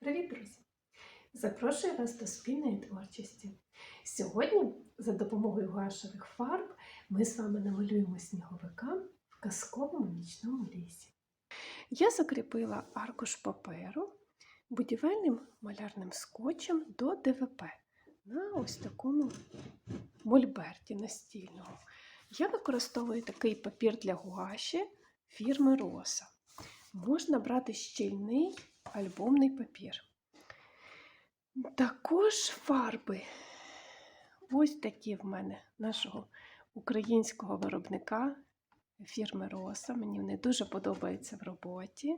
Привіт, друзі! Запрошую вас до спільної творчості. Сьогодні, за допомогою гуашевих фарб, ми з вами намалюємо сніговика в казковому нічному лісі. Я закріпила аркуш паперу будівельним малярним скотчем до ДВП на ось такому мольберті настільному. Я використовую такий папір для гуаші фірми Роса. Можна брати щільний альбомний папір. Також фарби. Ось такі в мене нашого українського виробника фірми Роса. Мені вони дуже подобаються в роботі.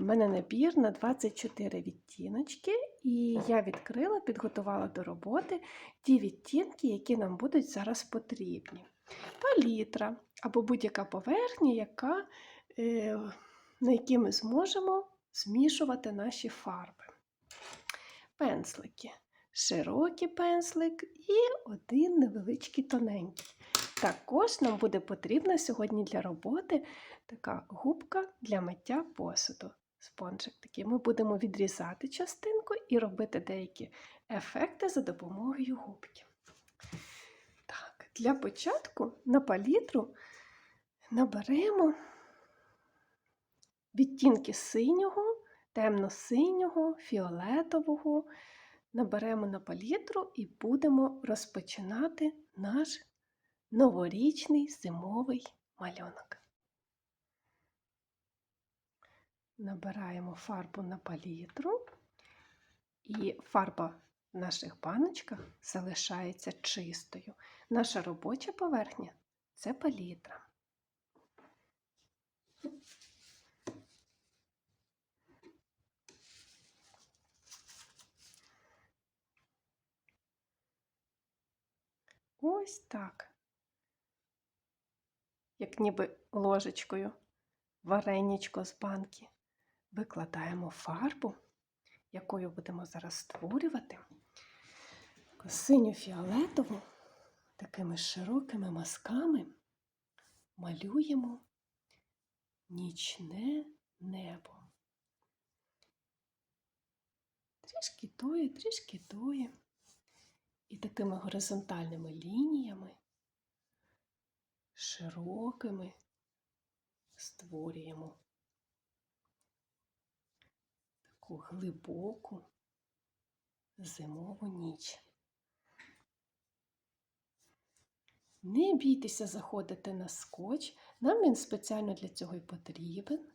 У мене набір на 24 відтіночки, і я відкрила, підготувала до роботи ті відтінки, які нам будуть зараз потрібні. Палітра або будь-яка поверхня, яка, е, на якій ми зможемо змішувати наші фарби. Пензлики. Широкий пензлик і один невеличкий тоненький. Також нам буде потрібна сьогодні для роботи така губка для миття посуду. Спонжик такий. Ми будемо відрізати частинку і робити деякі ефекти за допомогою губки. Так, Для початку на палітру наберемо відтінки синього, темно-синього, фіолетового. Наберемо на палітру і будемо розпочинати наш новорічний зимовий малюнок. Набираємо фарбу на палітру, і фарба в наших баночках залишається чистою. Наша робоча поверхня це палітра. Ось так. Як ніби ложечкою вареничко з банки викладаємо фарбу, якою будемо зараз створювати синьо-фіолетову, такими широкими мазками малюємо нічне небо. Трішки тоє, трішки тоє. І такими горизонтальними лініями, широкими створюємо таку глибоку зимову ніч. Не бійтеся заходити на скотч, нам він спеціально для цього і потрібен.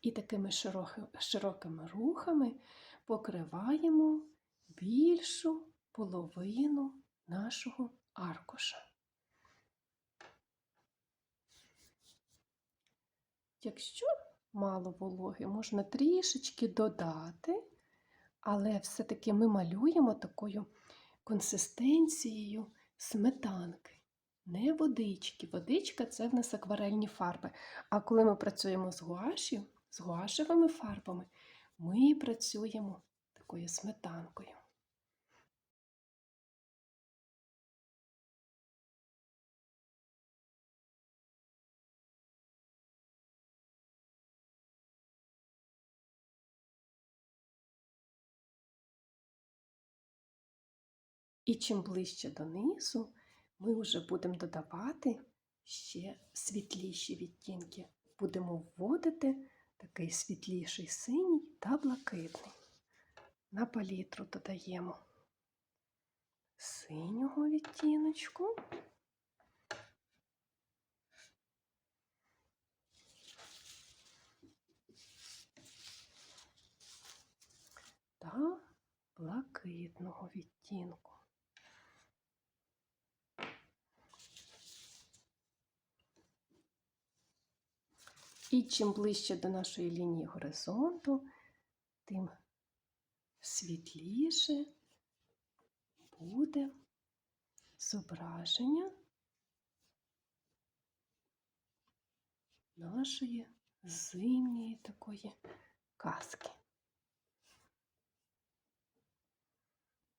І такими широкими рухами покриваємо половину нашого аркуша. Якщо мало вологи, можна трішечки додати, але все-таки ми малюємо такою консистенцією сметанки. Не водички. Водичка це в нас акварельні фарби. А коли ми працюємо з гуашю, з гуашевими фарбами, ми працюємо такою сметанкою. І чим ближче донизу, ми вже будемо додавати ще світліші відтінки. Будемо вводити такий світліший синій та блакитний. На палітру додаємо синього відтіночку. Та блакитного відтінку. І чим ближче до нашої лінії горизонту, тим світліше буде зображення нашої зимньої такої казки.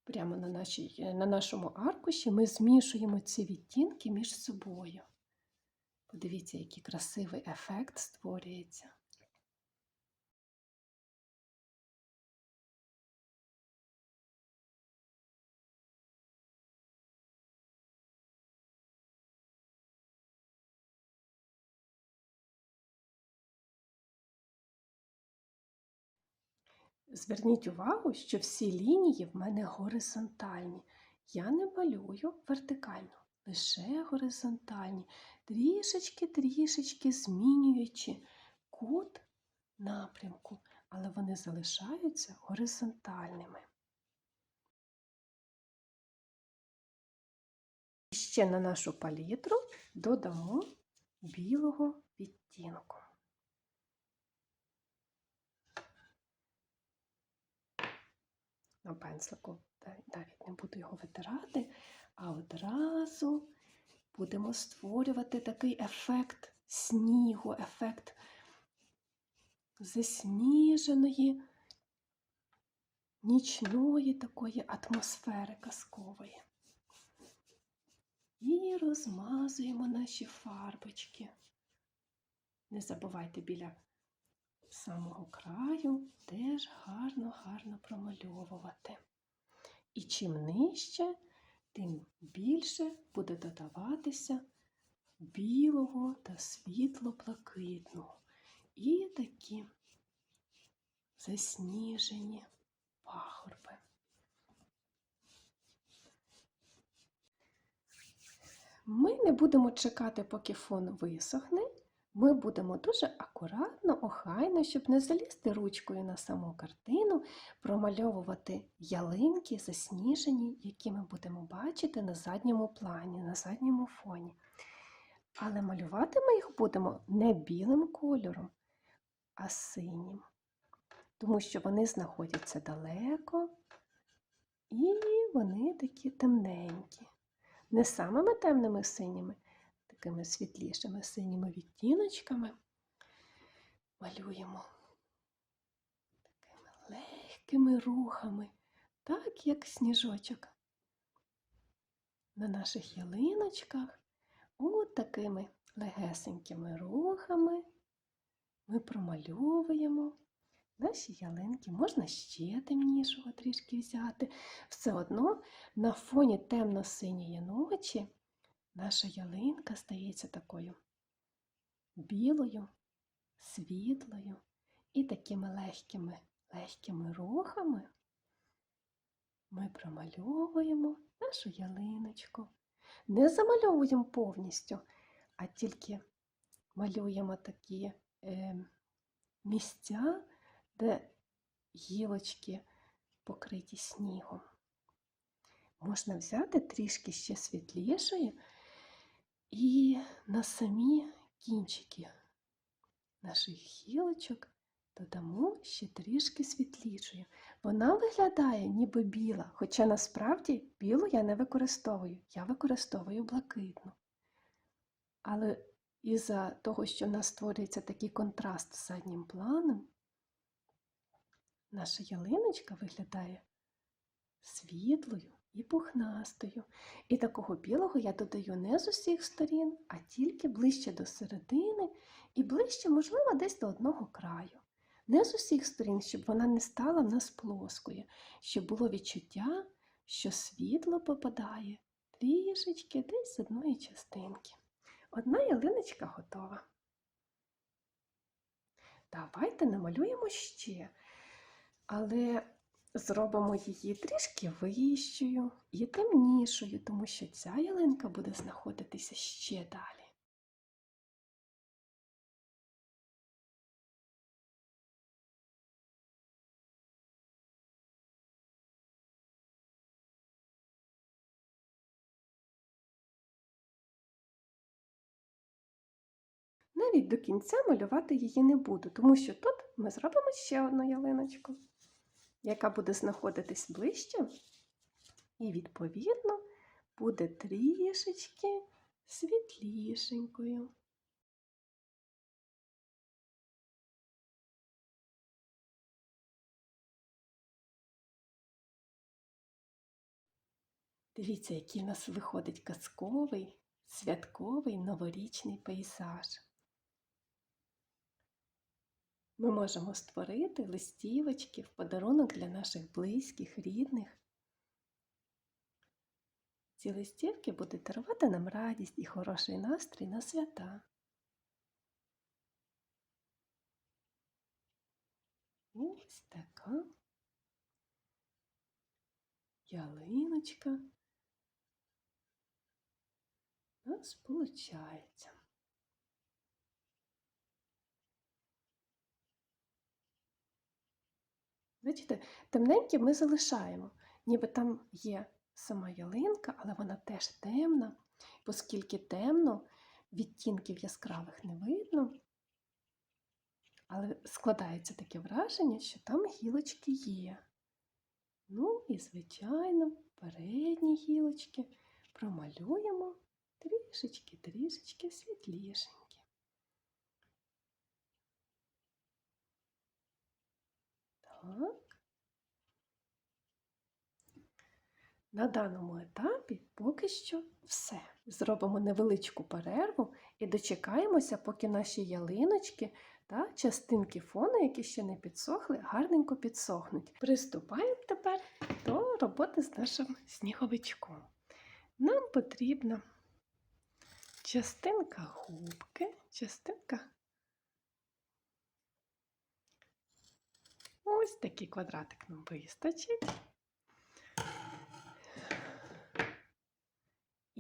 Прямо на, нашій, на нашому аркуші ми змішуємо ці відтінки між собою. Подивіться, який красивий ефект створюється. Зверніть увагу, що всі лінії в мене горизонтальні. Я не малюю вертикально лише горизонтальні, трішечки-трішечки змінюючи кут напрямку, але вони залишаються горизонтальними. І Ще на нашу палітру додамо білого відтінку. На пензлику навіть не буду його витирати, а одразу будемо створювати такий ефект снігу, ефект засніженої, нічної такої атмосфери казкової. І розмазуємо наші фарбочки. Не забувайте біля самого краю теж гарно-гарно промальовувати. І чим нижче, тим більше буде додаватися білого та світло-блакитного. І такі засніжені пагорби. Ми не будемо чекати, поки фон висохне. Ми будемо дуже акуратно, охайно, щоб не залізти ручкою на саму картину, промальовувати ялинки засніжені, які ми будемо бачити на задньому плані, на задньому фоні. Але малювати ми їх будемо не білим кольором, а синім, тому що вони знаходяться далеко і вони такі темненькі. Не самими темними синіми, такими світлішими синіми відтіночками малюємо такими легкими рухами, так як сніжочок. На наших ялиночках от такими легесенькими рухами ми промальовуємо наші ялинки. Можна ще темнішого трішки взяти. Все одно на фоні темно-синьої ночі наша ялинка стається такою білою, світлою і такими легкими, легкими рухами ми промальовуємо нашу ялиночку. Не замальовуємо повністю, а тільки малюємо такі е, місця, де гілочки покриті снігом. Можна взяти трішки ще світлішої і на самі кінчики наших гілочок додамо ще трішки світлішою. Вона виглядає ніби біла, хоча насправді білу я не використовую, я використовую блакитну. Але із-за того, що в нас створюється такий контраст з заднім планом, наша ялиночка виглядає світлою і пухнастою. І такого білого я додаю не з усіх сторін, а тільки ближче до середини і ближче, можливо, десь до одного краю. Не з усіх сторін, щоб вона не стала в нас плоскою, щоб було відчуття, що світло попадає трішечки десь з одної частинки. Одна ялиночка готова. Давайте намалюємо ще, але зробимо її трішки вищою і темнішою, тому що ця ялинка буде знаходитися ще далі. Навіть до кінця малювати її не буду, тому що тут ми зробимо ще одну ялиночку, яка буде знаходитись ближче, і, відповідно, буде трішечки світлішенькою. Дивіться, який у нас виходить казковий, святковий новорічний пейзаж. Ми можемо створити листівочки в подарунок для наших близьких, рідних. Ці листівки будуть дарувати нам радість і хороший настрій на свята. Ось така ялиночка. У нас получається. Бачите, темненькі ми залишаємо, ніби там є сама ялинка, але вона теж темна, оскільки темно, відтінків яскравих не видно. Але складається таке враження, що там гілочки є. Ну і, звичайно, передні гілочки промалюємо трішечки, трішечки світлішенькі. Так. На даному етапі поки що все. Зробимо невеличку перерву і дочекаємося, поки наші ялиночки та частинки фону, які ще не підсохли, гарненько підсохнуть. Приступаємо тепер до роботи з нашим сніговичком. Нам потрібна частинка губки, частинка. Ось такий квадратик нам вистачить.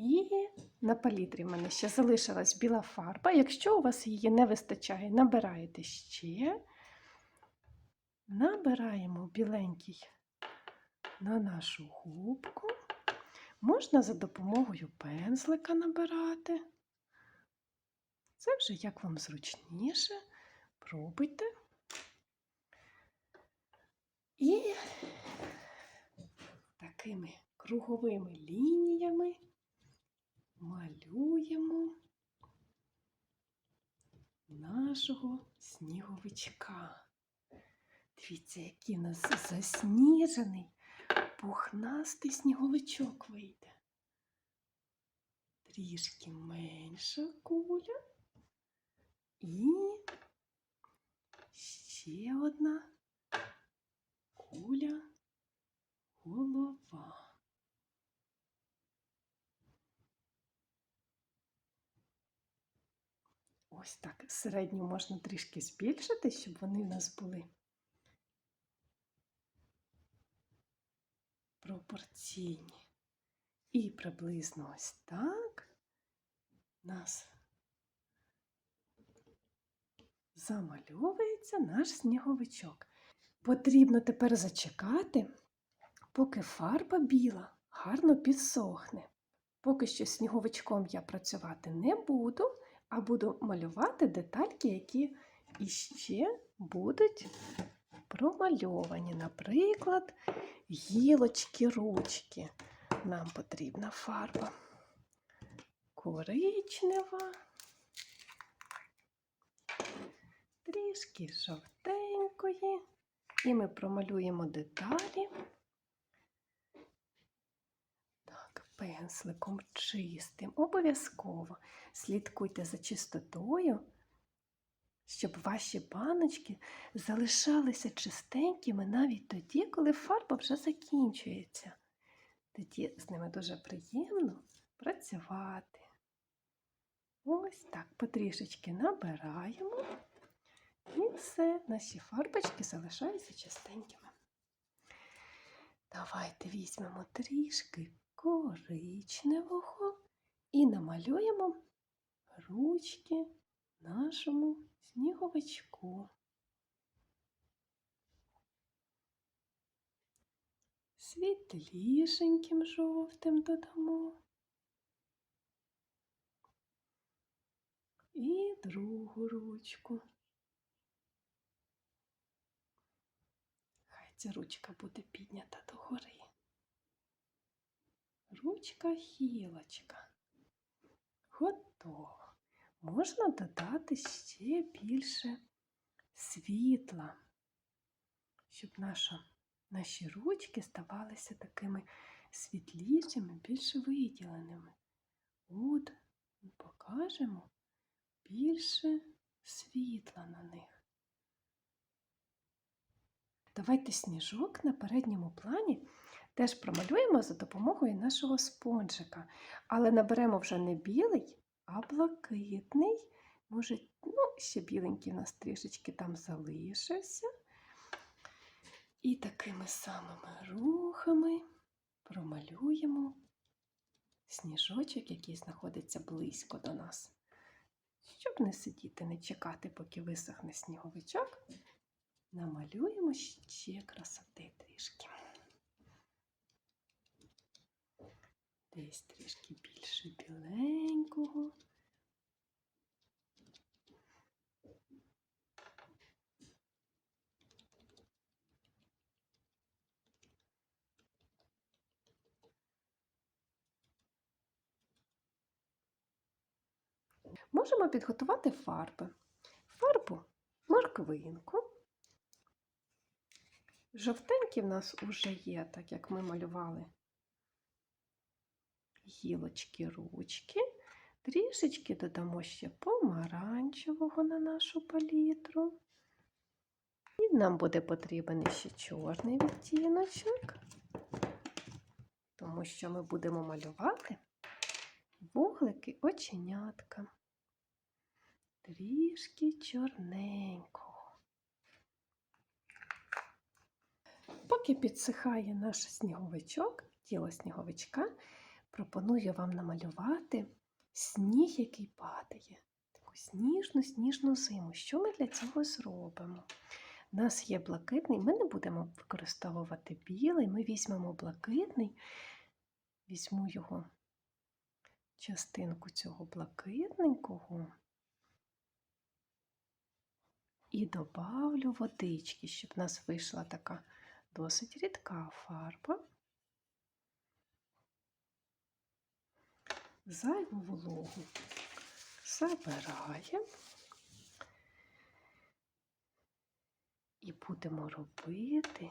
І на палітрі в мене ще залишилась біла фарба. Якщо у вас її не вистачає, набираєте ще. Набираємо біленький на нашу губку. Можна за допомогою пензлика набирати. Це вже як вам зручніше. Пробуйте. І такими круговими лініями малюємо нашого сніговичка. Дивіться, який у нас засніжений, пухнастий сніговичок вийде. Трішки менша куля і ще одна куля голова. Ось так. Середню можна трішки збільшити, щоб вони в нас були пропорційні. І приблизно ось так нас замальовується наш сніговичок. Потрібно тепер зачекати, поки фарба біла гарно підсохне. Поки що сніговичком я працювати не буду, а буду малювати детальки, які іще будуть промальовані. Наприклад, гілочки, ручки. Нам потрібна фарба коричнева, трішки жовтенької. І ми промалюємо деталі. Так, пензликом чистим. Обов'язково слідкуйте за чистотою, щоб ваші баночки залишалися чистенькими навіть тоді, коли фарба вже закінчується. Тоді з ними дуже приємно працювати. Ось так потрішечки набираємо. І все, наші фарбочки залишаються чистенькими. Давайте візьмемо трішки коричневого і намалюємо ручки нашому сніговичку. Світлішеньким жовтим додамо. І другу ручку. Хай ця ручка буде піднята догори. Ручка гілочка. Готово. Можна додати ще більше світла, щоб наша, наші ручки ставалися такими світлішими, більш виділеними. От покажемо більше світла на них. Давайте сніжок на передньому плані теж промалюємо за допомогою нашого спонжика, але наберемо вже не білий, а блакитний. Може, ну, ще біленький у нас трішечки там залишився. І такими самими рухами промалюємо сніжочок, який знаходиться близько до нас. Щоб не сидіти, не чекати, поки висохне сніговичок, намалюємо ще красоти трішки. Десь трішки більше біленького. Можемо підготувати фарби. Фарбу морквинку. Жовтенькі в нас вже є, так як ми малювали гілочки, ручки. Трішечки додамо ще помаранчевого на нашу палітру. І нам буде потрібен ще чорний відтіночок, тому що ми будемо малювати вуглики оченятка. Трішки чорненького. Поки підсихає наш сніговичок, тіло сніговичка, пропоную вам намалювати сніг, який падає. Таку сніжну, сніжну зиму. Що ми для цього зробимо? У нас є блакитний, ми не будемо використовувати білий, ми візьмемо блакитний, візьму його частинку цього блакитненького і добавлю водички, щоб в нас вийшла така досить рідка фарба. Зайву вологу забираємо і будемо робити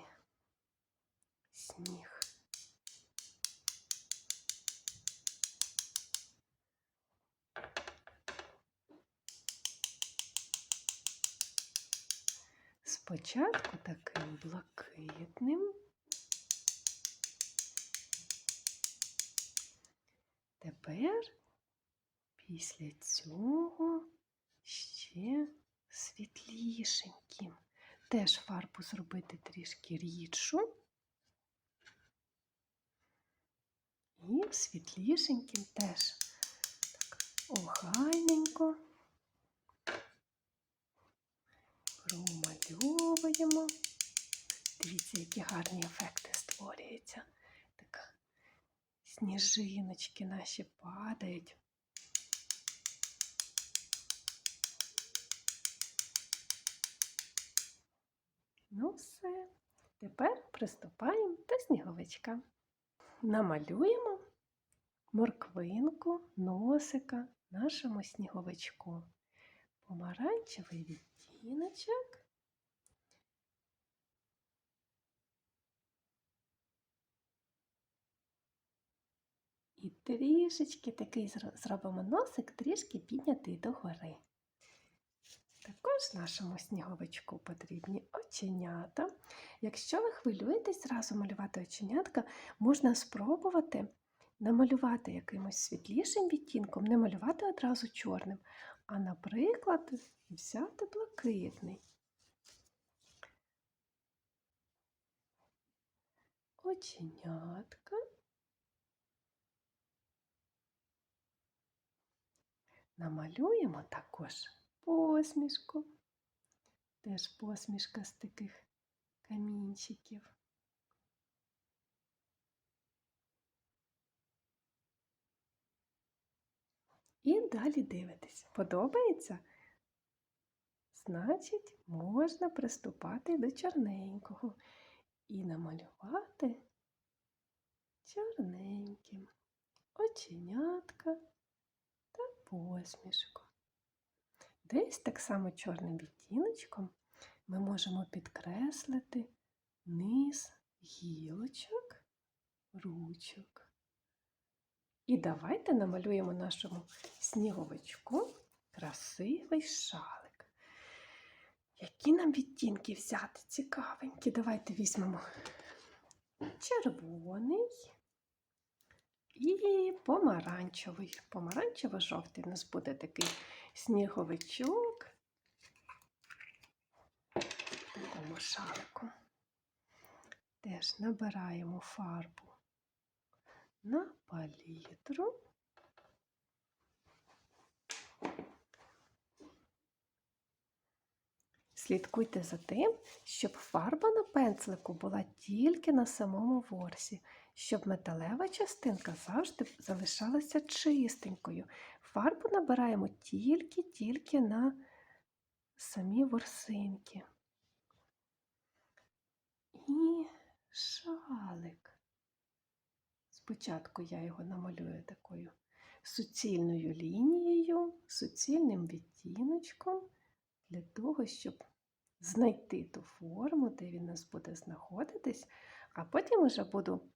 сніг. Спочатку таким блакитним. Тепер після цього ще світлішеньким. Теж фарбу зробити трішки рідшу. І світлішеньким теж так охайненько промальовуємо. Дивіться, які гарні ефекти створюються. Так, сніжиночки наші падають. Ну все, тепер приступаємо до сніговичка. Намалюємо морквинку, носика нашому сніговичку. Помаранчевий відтіночок. І трішечки такий зробимо носик, трішки піднятий догори. Також нашому сніговичку потрібні оченята. Якщо ви хвилюєтесь зразу малювати оченятка, можна спробувати намалювати якимось світлішим відтінком, не малювати одразу чорним, а, наприклад, взяти блакитний. Оченятка. Намалюємо також посмішку. Теж посмішка з таких камінчиків. І далі дивитесь. Подобається? Значить, можна приступати до чорненького і намалювати чорненьким оченятка посмішку. Десь так само чорним відтіночком ми можемо підкреслити низ гілочок, ручок. І давайте намалюємо нашому сніговичку красивий шалик. Які нам відтінки взяти цікавенькі? Давайте візьмемо червоний і помаранчевий. Помаранчево-жовтий у нас буде такий сніговичок. В такому шалику. Теж набираємо фарбу на палітру. Слідкуйте за тим, щоб фарба на пензлику була тільки на самому ворсі, щоб металева частинка завжди залишалася чистенькою. Фарбу набираємо тільки-тільки на самі ворсинки. І шалик. Спочатку я його намалюю такою суцільною лінією, суцільним відтіночком для того, щоб знайти ту форму, де він у нас буде знаходитись, а потім вже буду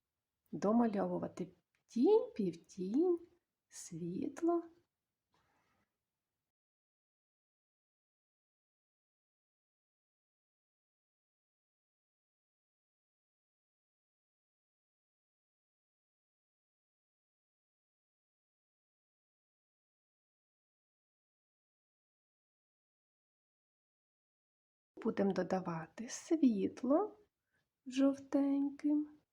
домальовувати тінь, півтінь, світло. Будемо додавати світло жовтеньким.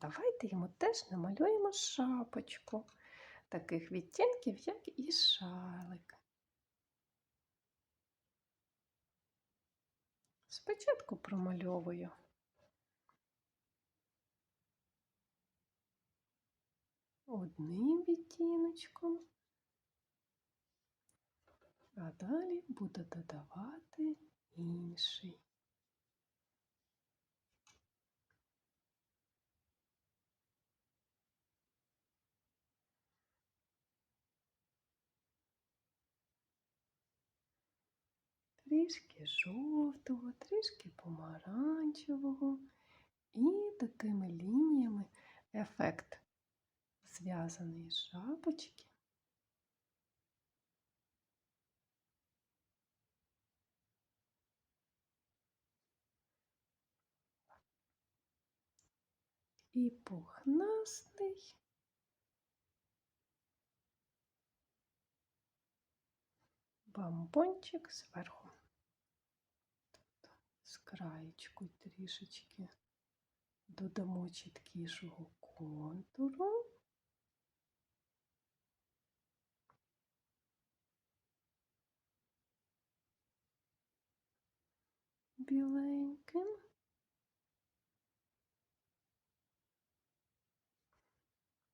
Давайте йому теж намалюємо шапочку таких відтінків, як і шалик. Спочатку промальовую одним відтіночком, а далі буду додавати інший. Трішки жовтого, трішки помаранчевого і такими лініями ефект зв'язаної шапочки. І пухнастий. Бамбончик зверху. З краєчку трішечки додамо чіткішого контуру. Біленьким.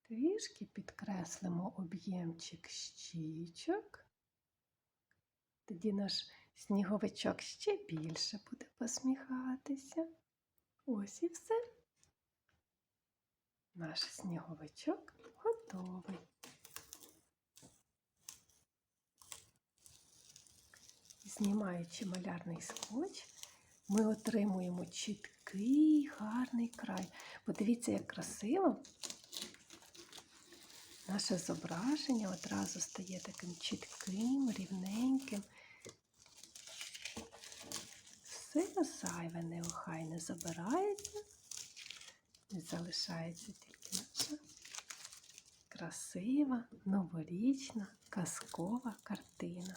Трішки підкреслимо об'ємчик щічок. Тоді наш сніговичок ще більше буде посміхатися. Ось і все. Наш сніговичок готовий. Знімаючи малярний скотч, ми отримуємо чіткий гарний край. Подивіться, як красиво наше зображення одразу стає таким чітким, рівненьким. Все зайве неохайне забирається і залишається тільки наша красива, новорічна, казкова картина.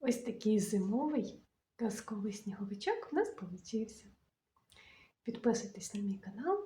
Ось такий зимовий казковий сніговичок у нас получився. Підписуйтесь на мій канал.